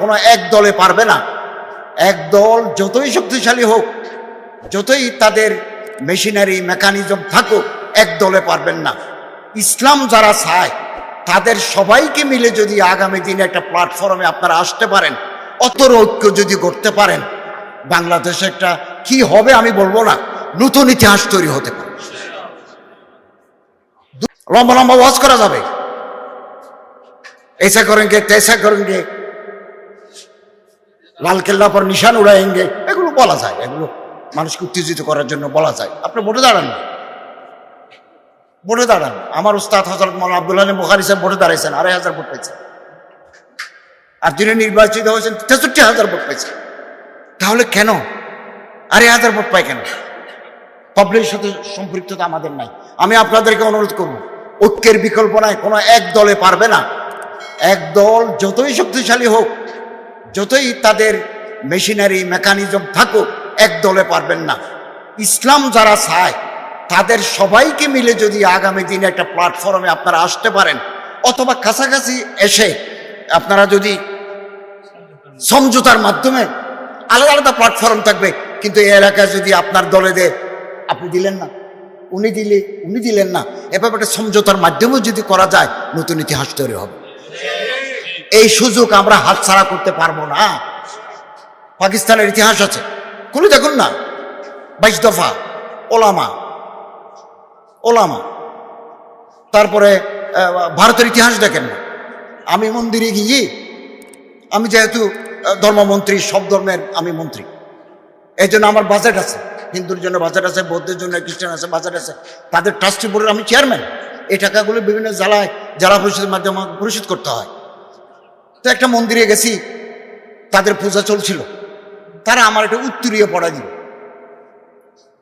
কোন এক দলে পারবে না। এক দল যতই শক্তিশালী হোক, যতই তাদের মেশিনারি মেকানিজম থাকুক, এক দলে পারবেন না। ইসলাম যারা চায়, তাদের সবাইকে মিলে যদি আগামী দিনে একটা প্ল্যাটফর্মে আপনারা আসতে পারেন অত ঐক্য যদি করতে পারেন, বাংলাদেশ একটা কি হবে আমি বলব না, নতুন ইতিহাস তৈরি হতে পারে। লম্বা লম্বা ওয়াজ করা যাবে। এসা করেন গে তেসা করেন গে কেল্লা পর নিশান উড়াएंगे এগুলো বলা যায়, এগুলো মানুষকে উত্তেজিত করার জন্য বলা যায়। আপনি ভোটে দাঁড়ান। না ভোটে দাঁড়ান। আমার উস্তাদ হজরত মৌলানা আব্দুল আলী বুখারি সাহেব ভোটে দাঁড়াইছেন, আড়াই হাজার ভোট পেয়েছেন আর যিনি নির্বাচিত হয়েছেন, তেষট্টি হাজার ভোট পেয়েছেন তাহলে কেন? আড়াই হাজার ভোট পায় কেন? পাবলিকের সাথে সম্পৃক্ততা আমাদের নাই। আমি আপনাদেরকে অনুরোধ করব, ঐক্যের বিকল্প নাই, কোনো এক দলে পারবে না। এক দল যতই শক্তিশালী হোক যতই তাদের মেশিনারি মেকানিজম থাকুক, এক দলে পারবেন না। ইসলাম যারা চায়, তাদের সবাইকে মিলে যদি আগামী দিনে একটা প্ল্যাটফর্মে আপনারা আসতে পারেন, অথবা কাছাকাছি এসে আপনারা যদি সমঝোতার মাধ্যমে আলাদা আলাদা প্ল্যাটফর্ম থাকবে, কিন্তু এই এলাকায় যদি আপনার দলে দেয় আপনি দিলেন না। উনি দিলে, উনি দিলেন না। এভাবে একটা সমঝোতার মাধ্যমেও যদি করা যায়, নতুন ইতিহাস তৈরি হবে। এই সুযোগ আমরা হাতছাড়া করতে পারব না। পাকিস্তানের ইতিহাস আছে। খুলে দেখুন না? বাইশ দফা। ওলামা। ওলামা। তারপরে ভারতের ইতিহাস দেখেন না। আমি মন্দিরে গিয়ে, আমি যেহেতু ধর্মমন্ত্রী, সব ধর্মের আমি মন্ত্রী। এই জন্য আমার বাজেট আছে। হিন্দুর জন্য বাজেট আছে, বৌদ্ধের জন্য খ্রিস্টান আছে বাজেট আছে। তাদের ট্রাস্টি বোর্ডের আমি চেয়ারম্যান এই টাকাগুলো বিভিন্ন জেলায় জেলা পরিষদের মাধ্যমে পরিশোধ করতে হয়। তো একটা মন্দিরে গেছি, তাদের পূজা চলছিল। তারা আমার একটা উত্তরীয় পড়া দিল।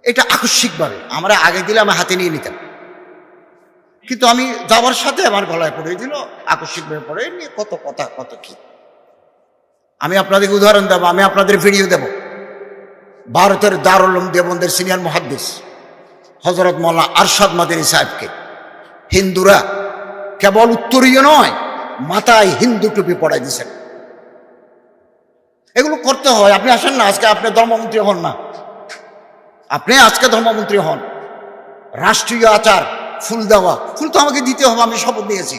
এটা আকস্মিকভাবে, আমরা আগে দিলে আমি হাতে নিয়ে নিতাম। কিন্তু আমি যাওয়ার সাথে আমার গলায় পড়ে দিল, আকস্মিকভাবে পড়ে নিয়ে কত কথা, কত কি। আমি আপনাদেরকে উদাহরণ দেবো, আমি আপনাদের ভিডিও দেব। ভারতের দারুলম দেবন্দের সিনিয়র মহাদ্দিস হজরত মোল্লা আরশাদ মাদিনী সাহেবকে। হিন্দুরা কেবল উত্তরীয় নয় মাথায় হিন্দু টুপি পড়াই দিছেন। এগুলো করতে হয়। আপনি আসেন না, আজকে আপনি ধর্মমন্ত্রী হন না। আপনি আজকে ধর্মমন্ত্রী হন। রাষ্ট্রীয় আচার, ফুল দেওয়া। ফুল তো আমাকে দিতে হবে, আমি শপথ নিয়েছি।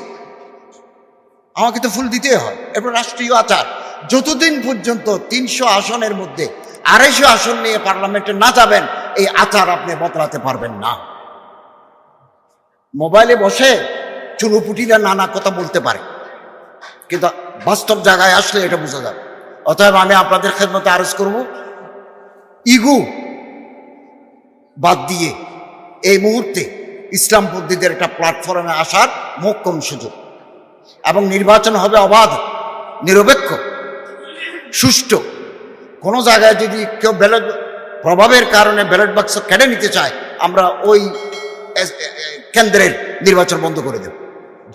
আমাকে তো ফুল দিতে হয়। এরপর রাষ্ট্রীয় আচার। যতদিন পর্যন্ত তিনশো আসনের মধ্যে আড়াইশো আসন নিয়ে পার্লামেন্টে না যাবেন, এই আচার আপনি বদলাতে পারবেন না। মোবাইলে বসে চুনুপুটিরা নানা কথা বলতে পারে। কিন্তু বাস্তব জায়গায় আসলে এটা বোঝা যাবে। অতএব আমি আপনাদের খেদমতে আরজ করব, ইগু বাদ দিয়ে এই মুহূর্তে ইসলাম পদ্ধতির একটা প্ল্যাটফর্মে আসার মোক্ষম সুযোগ। এবং নির্বাচন হবে অবাধ, নিরপেক্ষ, সুষ্ঠু। কোনো জায়গায় যদি কেউ ব্যালট প্রভাবের কারণে ব্যালট বাক্স কেড়ে নিতে চায়, আমরা ওই কেন্দ্রের নির্বাচন বন্ধ করে দেব।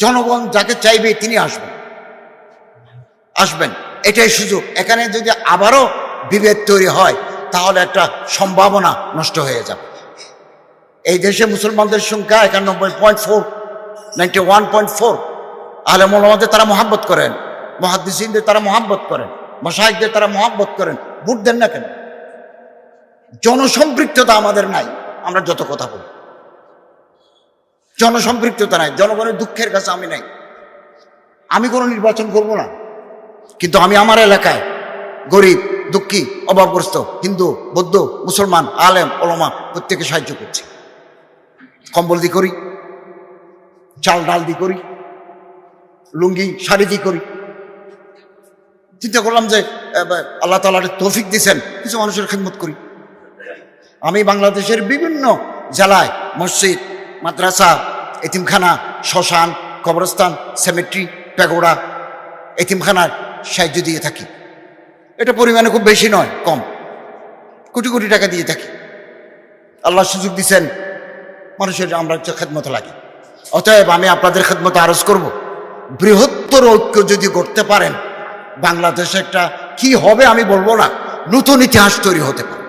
জনগণ যাকে চাইবে তিনি আসবেন। আসবেন। এটাই সুযোগ। এখানে যদি আবারও বিভেদ তৈরি হয়, তাহলে একটা সম্ভাবনা নষ্ট হয়ে যাবে। এই দেশে মুসলমানদের সংখ্যা একানব্বই point four ninety one point four আহলে মোলামাদের তারা মহাব্বত করেন, মহাদ্দিসিনদের তারা মহাব্বত করেন মশাহিদদের তারা মহাব্বত করেন ভোট দেন না কেন? জনসম্পৃক্ততা আমাদের নাই, আমরা যত কথা বলি। জনসম্পৃক্ততা নাই, জনগণের দুঃখের কাছে আমি নাই। আমি কোনো নির্বাচন করব না। কিন্তু আমি আমার এলাকায় গরিব, দুঃখী, অভাবগ্রস্ত, হিন্দু, বৌদ্ধ, মুসলমান, আলেম, ওলমা প্রত্যেকে সাহায্য করছি। কম্বল দি করি, চাল ডাল দি করি, লুঙ্গি, শাড়ি দি করি। চিন্তা করলাম যে আল্লাহ তালার তৌফিক দিছেন কিছু মানুষের খেদমত করি। আমি বাংলাদেশের বিভিন্ন জেলায় মসজিদ, মাদ্রাসা, এতিমখানা, শ্মশান, কবরস্থান, সেমেট্রি, প্যাগোড়া, এতিমখানার সাহায্য দিয়ে থাকি। এটা পরিমাণে খুব বেশি নয়, কম। কোটি কোটি টাকা দিয়ে থাকি। আল্লাহ সুযোগ দিচ্ছেন মানুষের আমরা খেদমত লাগে। অতএব আমি আপনাদের খেদমত আরজ করব। বৃহত্তর ঐক্য যদি করতে পারেন, বাংলাদেশ একটা কি হবে আমি বলব না, নতুন ইতিহাস তৈরি হতে পারে।